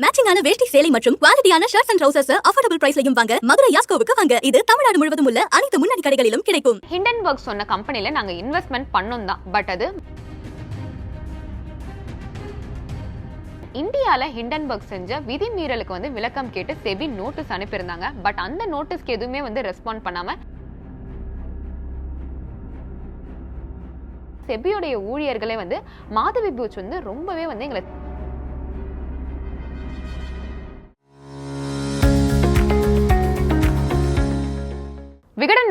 மேட்சிங்கான வேஷ்டி சேலை மற்றும் குவாலிட்டியான ஷர்ட்ஸ் அண்ட் ட்ரௌசர்ஸ் அஃபோர்டபுள் பிரைஸ்லையும் வாங்க மதுரை யாஸ்கோவுக்கு வாங்க. இது தமிழ்நாடு முழுவதும் உள்ள அனைத்து முன்னணி கடைகளிலும் கிடைக்கும். ஹிண்டன்பர்க் சொன்ன கம்பெனில நாங்க இன்வெஸ்ட்மெண்ட் பண்ணோம் தான். பட் அது இந்தியாவில் ஹிண்டன்பர்க் செஞ்ச விதிமீறலுக்கு வந்து விளக்கம் கேட்டு செபி நோட்டீஸ் அனுப்பியிருந்தாங்க. பட் அந்த நோட்டீஸ்க்கு எதுவுமே வந்து ரெஸ்பாண்ட் பண்ணாமல் செபியோடைய ஊழியர்களே வந்து மாதவி பூச் வந்து ரொம்பவே வந்து எங்களை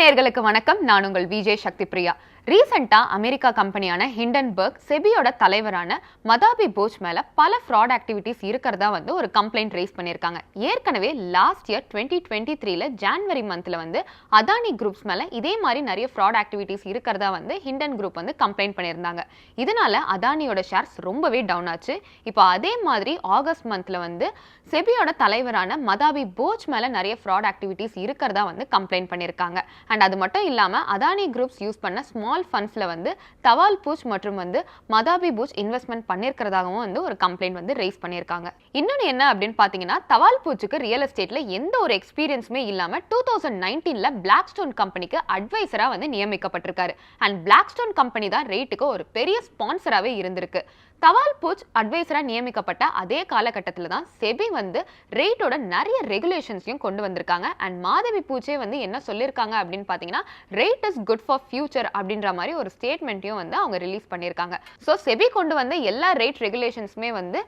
நேர்களுக்கு வணக்கம். நான் உங்கள் விஜய் சக்தி பிரியா ரீசெண்டாக அமெரிக்கா கம்பெனியான ஹிண்டன்பர்க் செபியோட தலைவரான மதாபி போச் மேலே பல ஃப்ராட் ஆக்டிவிட்டீஸ் இருக்கிறதா வந்து ஒரு கம்ப்ளைண்ட் ரைஸ் பண்ணியிருக்காங்க. ஏற்கனவே லாஸ்ட் இயர் டுவெண்ட்டி டுவெண்ட்டி த்ரீல ஜான்வரி மந்தில் வந்து அதானி குரூப்ஸ் மேலே இதே மாதிரி நிறைய ஃப்ராட் ஆக்டிவிட்டீஸ் இருக்கிறதா வந்து ஹிண்டன் குரூப் வந்து கம்ப்ளைண்ட் பண்ணியிருந்தாங்க. இதனால அதானியோட ஷேர்ஸ் ரொம்பவே டவுன் ஆச்சு. இப்போ அதே மாதிரி ஆகஸ்ட் மந்தில் வந்து செபியோட தலைவரான மதாபி போச் மேலே நிறைய ஃப்ராட் ஆக்டிவிட்டீஸ் இருக்கிறதா வந்து கம்ப்ளைண்ட் பண்ணியிருக்காங்க. அண்ட் அது மட்டும் இல்லாமல் அதானி குரூப்ஸ் யூஸ் பண்ண ஸ்மால் ஃபண்ட்ஸ்ல வந்து தவால் பூச் மற்றும் வந்து மதாபி பூஜ் இன்வெஸ்ட்மெண்ட் பண்ணியிருக்கிறதாகவும் வந்து ஒரு கம்ப்ளைண்ட் வந்து ரைஸ் பண்ணியிருக்காங்க இன்னொன்று என்ன அப்படின்னு பார்த்தீங்கன்னா தவால் பூச்சுக்கு ரியல் எஸ்டேட்ல எந்த ஒரு எக்ஸ்பீரியன்ஸுமே இல்லாம டூ தௌசண்ட் நைன்டீன்ல பிளாக் ஸ்டோன் கம்பெனிக்கு அட்வைசரா வந்து நியமிக்கப்பட்டிருக்காரு. அண்ட் பிளாக் ஸ்டோன் கம்பெனி தான் ரேட்டுக்கு ஒரு பெரிய ஸ்பான்சராகவே இருந்திருக்கு. தவால் பூச் அட்வைசராக நியமிக்கப்பட்ட அதே காலகட்டத்தில் தான் செபி வந்து ரேட்டோட நிறைய ரெகுலேஷன்ஸையும் கொண்டு வந்திருக்காங்க. அண்ட் மாதவி பூச்சே வந்து என்ன சொல்லியிருக்காங்க அப்படின்னு பார்த்தீங்கன்னா rate is good for future அப்படின்ற மாதிரி ஒரு ஸ்டேட்மெண்ட்டையும் வந்து அவங்க ரிலீஸ் பண்ணியிருக்காங்க ஸோ செபி கொண்டு வந்த எல்லா ரேட் ரெகுலேஷன்ஸுமே வந்து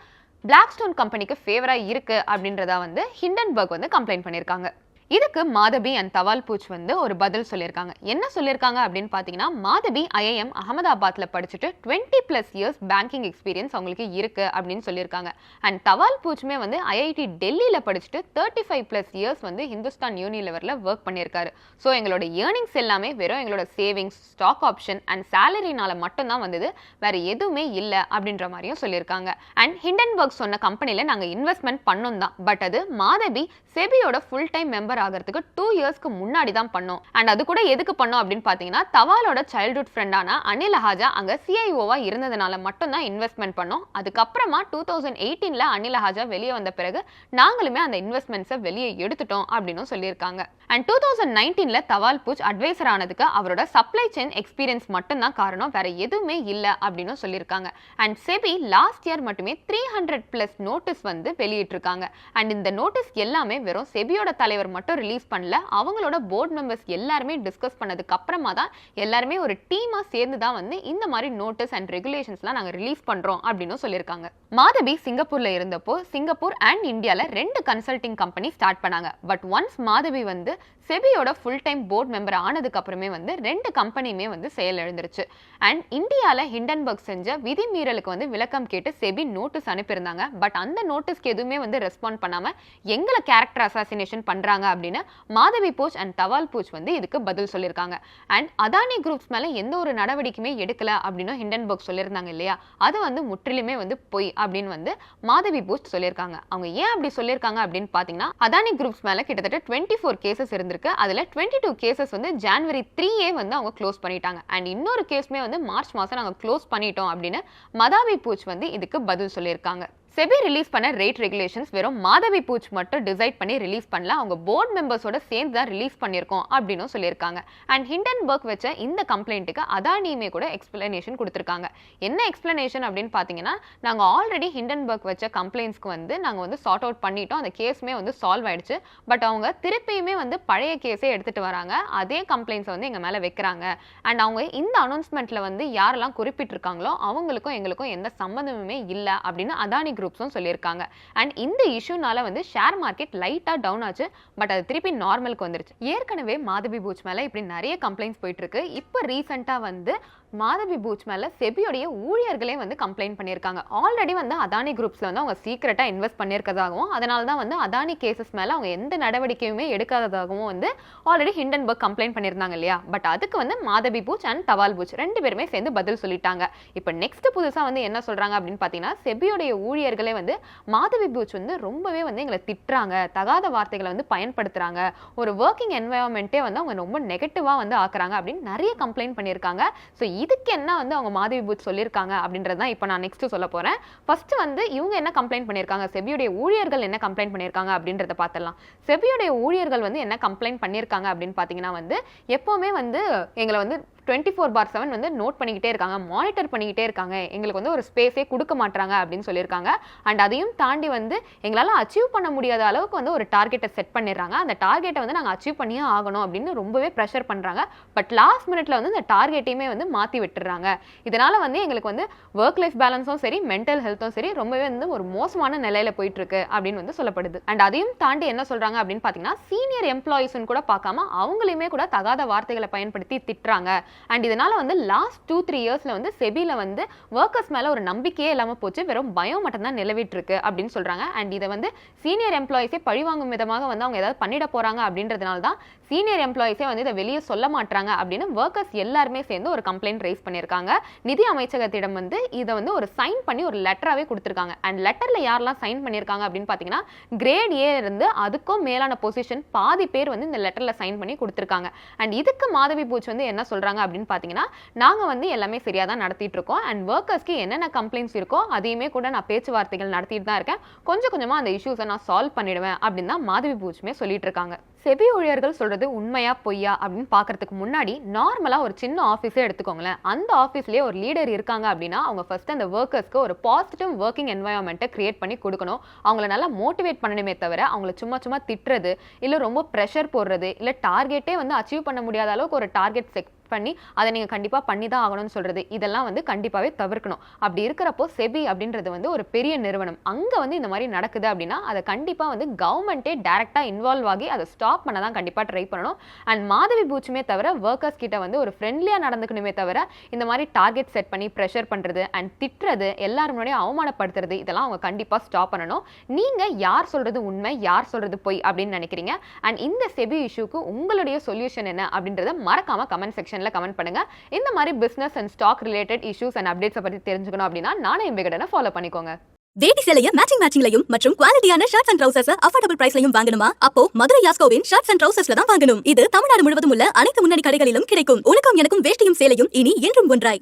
பிளாக் ஸ்டோன் கம்பெனிக்கு ஃபேவராக இருக்குது அப்படின்றதா வந்து ஹிண்டன்பர்க் வந்து கம்ப்ளைண்ட் பண்ணியிருக்காங்க இதுக்கு மாதபி அண்ட் தவால் பூச் வந்து ஒரு பதில் சொல்லியிருக்காங்க. என்ன சொல்லியிருக்காங்க அப்படின்னு பார்த்தீங்கன்னா மாதபி ஐஐஎம் அகமதாபாத்தில் படிச்சுட்டு twenty plus years banking experience அவங்களுக்கு இருக்குது அப்படின்னு சொல்லியிருக்காங்க. அண்ட் தவால் பூச்சுமே வந்து ஐஐடி டெல்லியில் படிச்சுட்டு தேர்ட்டி ஃபைவ் ப்ளஸ் இயர்ஸ் வந்து ஹிந்துஸ்தான் யூனிலெவரில் ஒர்க் பண்ணியிருக்காரு. ஸோ எங்களோட ஏர்னிங்ஸ் எல்லாமே வெறும் எங்களோட சேவிங்ஸ் ஸ்டாக் ஆப்ஷன் அண்ட் சேலரினால மட்டும்தான் வந்தது. வேறு எதுவுமே இல்லை அப்படின்ற மாதிரியும் சொல்லியிருக்காங்க. அண்ட் ஹிண்டன்பர்க் சொன்ன கம்பெனியில் நாங்கள் இன்வெஸ்ட்மெண்ட் பண்ணோம் தான் பட் அது மாதவி செபியோட ஃபுல் டைம் மெம்பர் ஆகிறதுக்கு டூ இயர்ஸ்க்கு முன்னாடி தான் பண்ணோம். அண்ட் அது கூட எதுக்கு பண்ணோம் அப்படின்னு பார்த்தீங்கன்னா தவாலோட சைல்ட்ஹுட் ஃப்ரெண்டான அனில் ஹாஜா அங்கே சிஐஓவா இருந்ததுனால மட்டும்தான் இன்வெஸ்ட்மெண்ட் பண்ணோம். அதுக்கப்புறமா டூ தௌசண்ட் எயிட்டீனில் அனில் ஹாஜா வெளியே வந்த பிறகு நாங்களுமே அந்த இன்வெஸ்ட்மெண்ட்ஸை வெளியே எடுத்துட்டோம் அப்படின்னு சொல்லியிருக்காங்க. அண்ட் டூ தௌசண்ட் நைன்டீனில் தவால் பூச் அட்வைசர் ஆனதுக்கு அவரோட சப்ளை செயின் எக்ஸ்பீரியன்ஸ் மட்டும்தான் காரணம். வேற எதுவுமே இல்லை அப்படின்னு சொல்லியிருக்காங்க. அண்ட் செபி லாஸ்ட் இயர் மட்டுமே த்ரீ ஹண்ட்ரட் பிளஸ் நோட்டீஸ் வந்து வெளியிட்டிருக்காங்க. அண்ட் இந்த நோட்டீஸ் எல்லாமே வெறும் செபியோட தலைவர் மட்டும் ரிலீஸ் பண்ணல. அவங்களோட போர்ட் மெம்பர்ஸ் எல்லாருமே டிஸ்கஸ் பண்ணதுக்கு அப்புறமா தான் எல்லாருமே ஒரு டீமா சேர்ந்து தான் வந்து இந்த மாதிரி நோட்டீஸ் அண்ட் ரெகுலேஷன்ஸ்லாம் நாங்கள் ரிலீஸ் பண்றோம் அப்படின்னு சொல்லியிருக்காங்க. மாதவி சிங்கப்பூர்ல இருந்தப்போ சிங்கப்பூர் அண்ட் இந்தியால ரெண்டு கன்சல்டிங் கம்பெனி ஸ்டார்ட் பண்ணாங்க. பட் ஒன்ஸ் மாதவி வந்து செபியோட ஃபுல் டைம் போர்ட் மெம்பர் ஆனதுக்கு அப்புறமே வந்து ரெண்டு கம்பெனியுமே வந்து செயல் எழுந்துருச்சு அண்ட் இந்தியால ஹிண்டன்பர்க் செஞ்ச விதிமீறலுக்கு வந்து விளக்கம் கேட்டு செபி நோட்டீஸ் அனுப்பியிருந்தாங்க. பட் அந்த நோட்டீஸ்க்கு எதுவுமே வந்து ரெஸ்பாண்ட் பண்ணாம எங்களை கேரக்டர் அசாசினேஷன் பண்றாங்க அப்படின்னு மாதவி போச் அண்ட் தவால் பூச் வந்து இதுக்கு பதில் சொல்லியிருக்காங்க. அண்ட் அதானி குரூப்ஸ் மேல எந்த ஒரு நடவடிக்கையுமே எடுக்கல அப்படின்னு ஹிண்டன்பர்க் சொல்லியிருந்தாங்க இல்லையா? அது வந்து முற்றிலுமே வந்து பொய் அப்படின்னு வந்து மாதவி பூச் சொல்லியிருக்காங்க. அவங்க ஏன் அப்படி சொல்லியிருக்காங்க அப்படின்னு பார்த்தீங்கன்னா அதானி குரூப்ஸ் மேலே கிட்டத்தட்ட டுவெண்ட்டி ஃபோர் கேசஸ் இருந்திருக்கு. அதில் டுவெண்ட்டி டூ கேசஸ் வந்து ஜான்வரி த்ரீயே வந்து அவங்க க்ளோஸ் பண்ணிட்டாங்க. அண்ட் இன்னொரு கேஸுமே வந்து மார்ச் மாதம் நாங்கள் க்ளோஸ் பண்ணிட்டோம் அப்படின்னு மதாவி பூச் வந்து இதுக்கு பதில் சொல்லியிருக்காங்க. செபி ரிலீஸ் பண்ண ரேட் ரெகுலேஷன்ஸ் வெறும் மாதவி பூச் மட்டும் டிசைட் பண்ணி ரிலீஸ் பண்ணல. அவங்க போர்ட் மெம்பர்ஸோட சேர்ந்து தான் ரிலீஸ் பண்ணியிருக்கோம் அப்படின்னு சொல்லியிருக்காங்க. அண்ட் ஹிண்டன்பர்க் வச்ச இந்த கம்ப்ளைண்ட்டுக்கு அதானியுமே கூட எக்ஸ்பிளனேஷன் கொடுத்துருக்காங்க. என்ன எக்ஸ்பிளனேஷன் அப்படின்னு பார்த்தீங்கன்னா நாங்கள் ஆல்ரெடி ஹிண்டன்பர்க் வச்ச கம்ப்ளைண்ட்ஸ்க்கு வந்து நாங்கள் வந்து சார்ட் அவுட் பண்ணிட்டோம். அந்த கேஸுமே வந்து சால்வ் ஆயிடுச்சு. பட் அவங்க திருப்பியுமே வந்து பழைய கேஸே எடுத்துகிட்டு வராங்க. அதே கம்ப்ளைண்ட்ஸை வந்து எங்கள் மேலே வைக்கிறாங்க. அண்ட் அவங்க இந்த அனௌன்ஸ்மெண்ட்டில் வந்து யாரெல்லாம் குறிப்பிட்டிருக்காங்களோ அவங்களுக்கும் எங்களுக்கும் எந்த சம்மந்தமுமே இல்லை அப்படின்னு அதானி குரூப்ஸும் சொல்லியிருக்காங்க. அண்ட் இந்த இஷ்யூனால வந்து ஷேர் மார்க்கெட் லைட்டாக டவுன் ஆச்சு. பட் அது திருப்பி நார்மலுக்கு வந்துருச்சு. ஏற்கனவே மாதவி பூச் மேலே இப்படி நிறைய கம்ப்ளைண்ட்ஸ் போயிட்டு இருக்கு. இப்போ ரீசெண்டாக வந்து மாதவி பூச் மேலே செபியோடைய ஊழியர்களே வந்து கம்ப்ளைண்ட் பண்ணியிருக்காங்க. ஆல்ரெடி வந்து அதானி குரூப்ஸில் வந்து அவங்க சீக்கிரட்டாக இன்வெஸ்ட் பண்ணியிருக்கதாகவும் அதனால தான் வந்து அதானி கேசஸ் மேலே அவங்க எந்த நடவடிக்கையுமே எடுக்காததாகவும் வந்து ஆல்ரெடி ஹிண்டன்பர்க் கம்ப்ளைண்ட் பண்ணியிருந்தாங்க இல்லையா? பட் அதுக்கு வந்து மாதவி பூச் அண்ட் தவால் பூச் ரெண்டு பேருமே சேர்ந்து பதில் சொல்லிட்டாங்க. இப்போ நெக்ஸ்ட் புதுசாக வந்து என்ன சொல்கிறாங்க அப்படின்னு பார்த்தீங்கன்னா செபியோடைய ஊழியர்களே வந்து மாதவி பூச் வந்து ரொம்பவே வந்து எங்களை திட்டுறாங்க தகாத வார்த்தைகளை வந்து பயன்படுத்துகிறாங்க ஒரு ஒர்க்கிங் என்வாயன்மெண்ட்டே வந்து அவங்க ரொம்ப நெகட்டிவாக வந்து ஆக்குறாங்க அப்படின்னு நிறைய கம்ப்ளைண்ட் பண்ணியிருக்காங்க. ஸோ இதுக்கு என்ன வந்து அவங்க மாதவி பூத் சொல்லியிருக்காங்க அப்படின்றது தான் இப்போ நான் நெக்ஸ்ட்டு சொல்ல போகிறேன் ஃபஸ்ட்டு வந்து இவங்க என்ன கம்ப்ளைண்ட் பண்ணியிருக்காங்க செபியுடைய ஊழியர்கள் என்ன கம்ப்ளைண்ட் பண்ணியிருக்காங்க அப்படின்றத பார்த்துடலாம். செபியுடைய ஊழியர்கள் வந்து என்ன கம்ப்ளைண்ட் பண்ணியிருக்காங்க அப்படின்னு பார்த்தீங்கன்னா வந்து எப்போவுமே வந்து எங்களை வந்து டுவெண்ட்டி ஃபோர் பார் செவன் வந்து நோட் பண்ணிக்கிட்டே இருக்காங்க மானிட்டர் பண்ணிக்கிட்டே இருக்காங்க. எங்களுக்கு வந்து ஒரு ஸ்பேஸே கொடுக்க மாட்டாங்க அப்படின்னு சொல்லியிருக்காங்க. அண்ட் அதையும் தாண்டி வந்து எங்களால் அச்சீவ் பண்ண முடியாத அளவுக்கு வந்து ஒரு டார்கெட்டை செட் பண்ணிடுறாங்க. அந்த டார்கெட்டை வந்து நாங்கள் அச்சீவ் பண்ணியே ஆகணும் அப்படின்னு ரொம்பவே ப்ரெஷர் பண்ணுறாங்க பட் லாஸ்ட் மினிட்ல வந்து இந்த டார்கெட்டையுமே வந்து மாற்றி விட்டுறாங்க இதனால் வந்து எங்களுக்கு வந்து ஒர்க் லைஃப் பேலன்ஸும் சரி மென்டல் ஹெல்த்தும் சரி ரொம்பவே வந்து ஒரு மோசமான நிலையில போயிட்டு இருக்கு அப்படின்னு வந்து சொல்லப்படுது. அண்ட் அதையும் தாண்டி என்ன சொல்றாங்க அப்படின்னு பார்த்தீங்கன்னா சீனியர் எம்ப்ளாயிஸ்னு கூட பார்க்காம அவங்களையுமே கூட தகாத வார்த்தைகளை பயன்படுத்தி திட்டுறாங்க. அண்ட் இதனால வந்து லாஸ்ட் டூ த்ரீ இயர்ஸ்ல வந்து செபியில் வந்து ஒர்க்கர்ஸ் மேலே ஒரு நம்பிக்கையே இல்லாமல் போச்சு. வெறும் பயம் மட்டும்தான் நிலவிட்டுருக்கு அப்படின்னு சொல்றாங்க. அண்ட் இதை வந்து சீனியர் எம்ப்ளாயிஸே பழிவாங்கும் விதமாக வந்து அவங்க ஏதாவது பண்ணிட போறாங்க அப்படின்றதுனால தான் சீனியர் எம்ப்ளாயிஸே வந்து இதை வெளியே சொல்ல மாட்டாங்க அப்படின்னு ஒர்க்கர்ஸ் எல்லாருமே சேர்ந்து ஒரு கம்ப்ளைண்ட் ரைஸ் பண்ணியிருக்காங்க. நிதி அமைச்சகத்திடம் வந்து இதை வந்து ஒரு சைன் பண்ணி ஒரு லெட்டராகவே கொடுத்துருக்காங்க. அண்ட் லெட்டர்ல யாரெல்லாம் சைன் பண்ணியிருக்காங்க அப்படின்னு பார்த்தீங்கன்னா கிரேட் ஏ இருந்து அதுக்கும் மேலான பொசிஷன் பாதி பேர் வந்து இந்த லெட்டரில் சைன் பண்ணி கொடுத்துருக்காங்க. அண்ட் இதுக்கு மாதவி பூச் வந்து என்ன சொல்றாங்க அப்படின்னு பார்த்தீங்கன்னா நாங்கள் வந்து எல்லாமே சரியாக தான் நடத்திட்டு இருக்கோம். அண்ட் ஒர்க்கர்ஸ்க்கு என்னென்ன கம்ப்ளைண்ட்ஸ் இருக்கோ அதையுமே கூட நான் பேச்சுவார்த்தைகள் நடத்திட்டு தான் இருக்கேன். கொஞ்சம் கொஞ்சமாக அந்த இஷ்யூஸை நான் சால்வ் பண்ணிடுவேன் அப்படின்னு தான் மாதவி பூஜ்மே சொல்லிட்டு இருக்காங்க. செபி ஊழியர்கள் சொல்றது உண்மையா பொய்யா அப்படின்னு பார்க்கறதுக்கு முன்னாடி நார்மலா ஒரு சின்ன ஆஃபீஸே எடுத்துக்கோங்களேன். அந்த ஆஃபீஸ்லேயே ஒரு லீடர் இருக்காங்க அப்படின்னா அவங்க ஃபர்ஸ்ட் அந்த ஒர்க்கர்ஸ்க்கு ஒரு பாசிட்டிவ் ஒர்க்கிங் என்வாயன்மெண்ட்டை கிரியேட் பண்ணி கொடுக்கணும். அவங்கள நல்லா மோட்டிவேட் பண்ணணுமே தவிர அவங்கள சும்மா சும்மா திட்டுறது இல்லை ரொம்ப ப்ரெஷர் போடுறது இல்லை டார்கெட்டே வந்து அச்சீவ் பண்ண முடியாத அளவுக்கு ஒரு டார்கெட் செக் பண்ணி அதை நீங்கள் கண்டிப்பாக பண்ணி தான் ஆகணும்னு சொல்கிறது இதெல்லாம் வந்து கண்டிப்பாகவே தவிர்க்கணும். அப்படி இருக்கிறப்போ செபி அப்படின்றது வந்து ஒரு பெரிய நிறுவனம். அங்கே வந்து இந்த மாதிரி நடக்குது அப்படின்னா அதை கண்டிப்பாக வந்து கவர்மெண்ட்டே டேரெக்டாக இன்வால்வ் ஆகி அதை ஸ்டாப் பண்ண தான் கண்டிப்பாக ட்ரை பண்ணணும். அண்ட் மாதவி பூச்சுமே தவிர ஒர்க்கர்ஸ் கிட்ட வந்து ஒரு ஃப்ரெண்ட்லியாக நடந்துக்கணுமே தவிர இந்த மாதிரி டார்கெட் செட் பண்ணி ப்ரெஷர் பண்ணுறது அண்ட் திட்டுறது எல்லாரும் முன்னாடியும் அவமானப்படுத்துறது இதெல்லாம் அவங்க கண்டிப்பாக ஸ்டாப் பண்ணணும். நீங்கள் யார் சொல்கிறது உண்மை யார் சொல்கிறது பொய் அப்படின்னு நினைக்கிறீங்க? அண்ட் இந்த செபி இஷ்யூக்கு உங்களுடைய சொல்யூஷன் என்ன அப்படின்றத மறக்காம கமெண்ட் செக்ஷனில் கமெண்ட் பண்ணுங்கள் இந்த மாதிரி business and stock related issues and அப்டேட்ஸை பற்றி தெரிஞ்சுக்கணும் அப்படின்னா நானே எம்பிகடனை ஃபாலோ பண்ணிக்கோங்க. வேட்டி சேலைய மேட்சிங் மேட்சிங்லையும் மற்றும் குவாலிட்டியான ஷர்ட்ஸ் அண்ட் ட்ரௌசர்ஸ் அஃபோர்டபுள் பிரைஸ்லயும் வாங்கணுமா? அப்போ மதுரை யாஸ்கோவின் ஷர்ட்ஸ் அண்ட் ட்ரௌசர்ஸ்ல தான் வாங்கணும். இது தமிழ்நாடு முழுவதும் உள்ள அனைத்து முன்னணி கடைகளிலும் கிடைக்கும். உனக்கும் எனக்கும் வேஷ்டியும் சேலையும் இனி என்றும் ஒன்றாய்.